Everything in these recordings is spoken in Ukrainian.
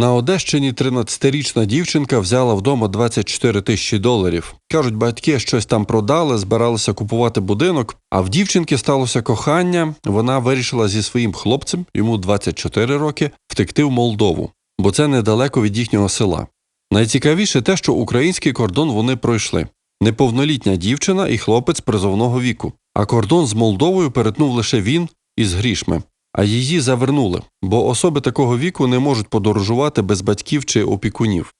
На Одещині 13-річна дівчинка взяла вдома 24 тисячі доларів. Кажуть, батьки щось там продали, збиралися купувати будинок. А в дівчинки сталося кохання. Вона вирішила зі своїм хлопцем, йому 24 роки, втекти в Молдову, бо це недалеко від їхнього села. Найцікавіше те, що український кордон вони пройшли. Неповнолітня дівчина і хлопець призовного віку. А кордон з Молдовою перетнув лише він із грішми. А її завернули, бо особи такого віку не можуть подорожувати без батьків чи опікунів.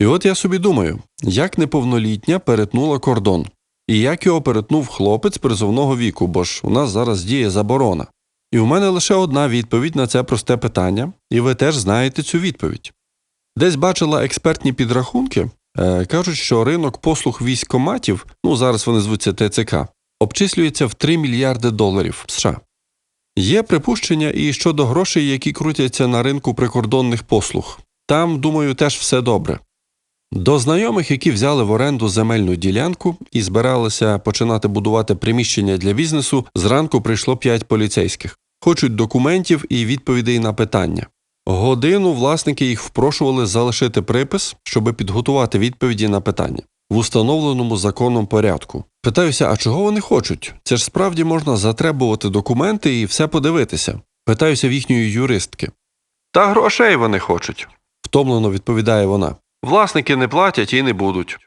І от я собі думаю, як неповнолітня перетнула кордон, і як його перетнув хлопець призовного віку, бо ж у нас зараз діє заборона. І у мене лише одна відповідь на це просте питання, і ви теж знаєте цю відповідь. Десь бачила експертні підрахунки, е, кажуть, що ринок послуг військоматів, ну зараз вони звуться ТЦК, обчислюється в 3 мільярди доларів США. Є припущення і щодо грошей, які крутяться на ринку прикордонних послуг. Там, думаю, теж все добре. До знайомих, які взяли в оренду земельну ділянку і збиралися починати будувати приміщення для бізнесу, зранку прийшло п'ять поліцейських. Хочуть документів і відповідей на питання. Годину власники їх впрошували залишити припис, щоб підготувати відповіді на питання в установленому законом порядку. Питаюся, а чого вони хочуть? Це ж справді можна затребувати документи і все подивитися. Питаюся в їхньої юристки. Та грошей вони хочуть, втомлено відповідає вона. Власники не платять і не будуть.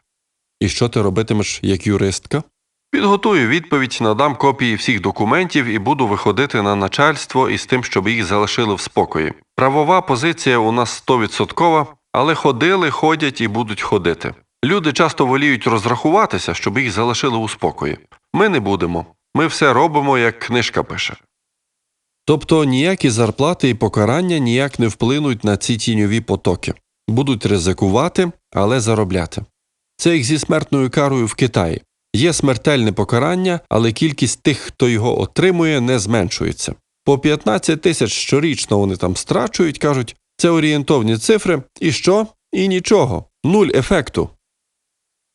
І що ти робитимеш як юристка? Підготую відповідь, надам копії всіх документів і буду виходити на начальство із тим, щоб їх залишили в спокої. Правова позиція у нас 100%, але ходили, ходять і будуть ходити. Люди часто воліють розрахуватися, щоб їх залишили у спокої. Ми не будемо. Ми все робимо, як книжка пише. Тобто ніякі зарплати і покарання ніяк не вплинуть на ці тіньові потоки. Будуть ризикувати, але заробляти. Це як зі смертною карою в Китаї. Є смертельне покарання, але кількість тих, хто його отримує, не зменшується. По 15 тисяч щорічно вони там страчують, кажуть, це орієнтовні цифри, і що? І нічого, нуль ефекту.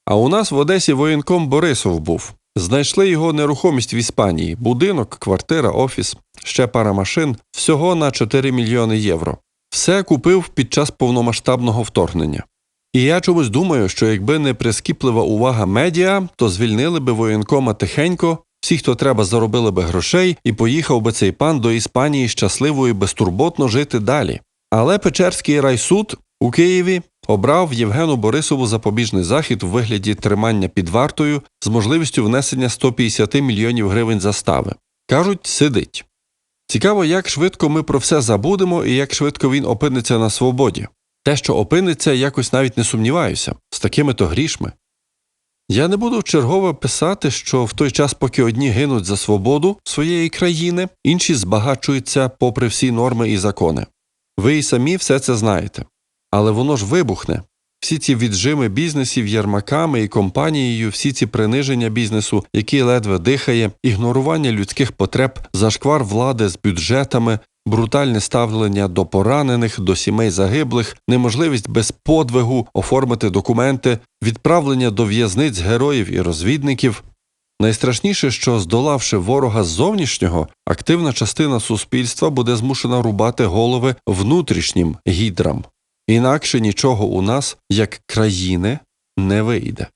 А у нас в Одесі воєнком Борисов був. Знайшли його нерухомість в Іспанії: будинок, квартира, офіс, ще пара машин, всього на 4 мільйони євро. Все купив під час повномасштабного вторгнення. І я чомусь думаю, що якби не прискіплива увага медіа, то звільнили би воєнкома тихенько, всі, хто треба, заробили би грошей, і поїхав би цей пан до Іспанії щасливо і безтурботно жити далі. Але Печерський райсуд у Києві обрав Євгену Борисову запобіжний захід у вигляді тримання під вартою з можливістю внесення 150 мільйонів гривень застави. Кажуть, сидить. Цікаво, як швидко ми про все забудемо і як швидко він опиниться на свободі. Те, що опиниться, якось навіть не сумніваюся, з такими то грішми. Я не буду вчергове писати, що в той час, поки одні гинуть за свободу своєї країни, інші збагачуються попри всі норми і закони. Ви і самі все це знаєте. Але воно ж вибухне. Всі ці віджими бізнесів ярмаками і компанією, всі ці приниження бізнесу, який ледве дихає, ігнорування людських потреб, зашквар влади з бюджетами, брутальне ставлення до поранених, до сімей загиблих, неможливість без подвигу оформити документи, відправлення до в'язниць героїв і розвідників. Найстрашніше, що здолавши ворога зовнішнього, активна частина суспільства буде змушена рубати голови внутрішнім гідрам. Інакше нічого у нас, як країни, не вийде.